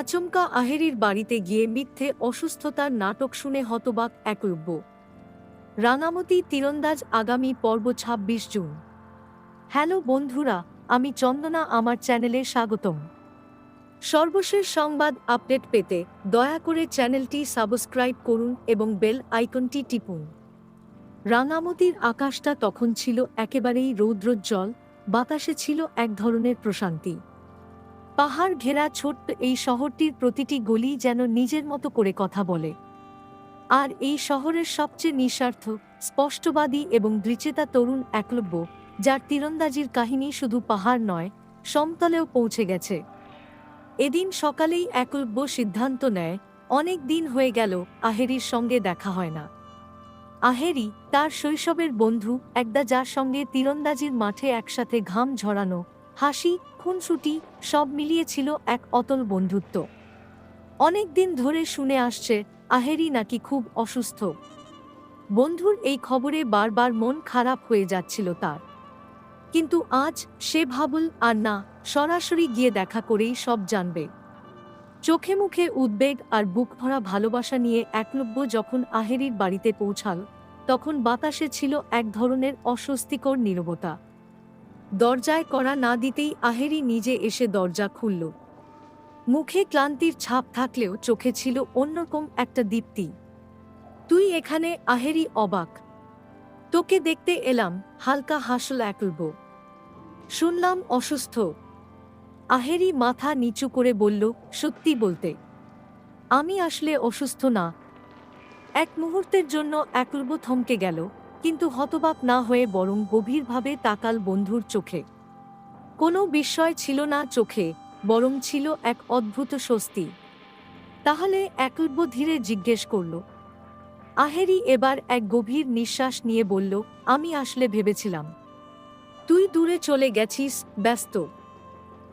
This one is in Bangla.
আচমকা আহেরির বাড়িতে গিয়ে মিথ্যে অসুস্থতার নাটক শুনে হতবাক একলব্য রাঙামতি তীরন্দাজ আগামী পর্ব ২৬ জুন। হ্যালো বন্ধুরা, আমি চন্দনা, আমার চ্যানেলে স্বাগতম। সর্বশেষ সংবাদ আপডেট পেতে দয়া করে চ্যানেলটি সাবস্ক্রাইব করুন এবং বেল আইকনটি টিপুন। রাঙামতির আকাশটা তখন ছিল একেবারেই রৌদ্রোজ্জ্বল, বাতাসে ছিল এক ধরনের প্রশান্তি। পাহাড় ঘেরা ছোট্ট এই শহরটির প্রতিটি গলি যেন নিজের মতো করে কথা বলে। আর এই শহরের সবচেয়ে নিঃস্বার্থ, স্পষ্টবাদী এবং দৃচেতা তরুণ একলব্য, যার তীরন্দাজির কাহিনী শুধু পাহাড় নয়, সমতলেও পৌঁছে গেছে। এদিন সকালেই একলব্য সিদ্ধান্ত নেয়, অনেক দিন হয়ে গেল, আহেরির সঙ্গে দেখা হয় না। আহেরি, তার শৈশবের বন্ধু, একদা যার সঙ্গে তীরন্দাজির মাঠে একসাথে ঘাম ঝরানো হাসি, খুনসুটি সব মিলিয়ে ছিল এক অতল বন্ধুত্ব। অনেক দিন ধরে শুনে আসছে আহেরি নাকি খুব অসুস্থ। বন্ধুর এই খবরে বারবার মন খারাপ হয়ে যাচ্ছিল তার। কিন্তু আজ সে ভাবল আর না, সরাসরি গিয়ে দেখা করেই সব জানবে। চোখে মুখে উদ্বেগ আর বুক ভরা ভালোবাসা নিয়ে একলব্য যখন আহেরির বাড়িতে পৌঁছাল, তখন বাতাসে ছিল এক ধরনের অস্বস্তিকর নীরবতা। দরজায় করা না দিতেই আহেরি নিজে এসে দরজা খুলল। মুখে ক্লান্তির ছাপ থাকলেও চোখে ছিল অন্যরকম একটা দীপ্তি। তুই এখানে? আহেরি অবাক। তোকে দেখতে এলাম, হালকা হাসল একলব শুনলাম অসুস্থ। আহেরি মাথা নিচু করে বলল, সত্যি বলতে, আমি আসলে অসুস্থ না। এক মুহূর্তের জন্য একলব থমকে গেল। কিন্তু হতবাক না হয়ে বরং গভীরভাবে তাকাল বন্ধুর চোখে। কোনো বিস্ময় ছিল না চোখে, বরং ছিল এক অদ্ভুত স্বস্তি। তাহলে একলব্য ধীরে জিজ্ঞেস করল, আহেরি এবার এক গভীর নিঃশ্বাস নিয়ে বলল, আমি আসলে ভেবেছিলাম। তুই দূরে চলে গেছিস, ব্যস্ত।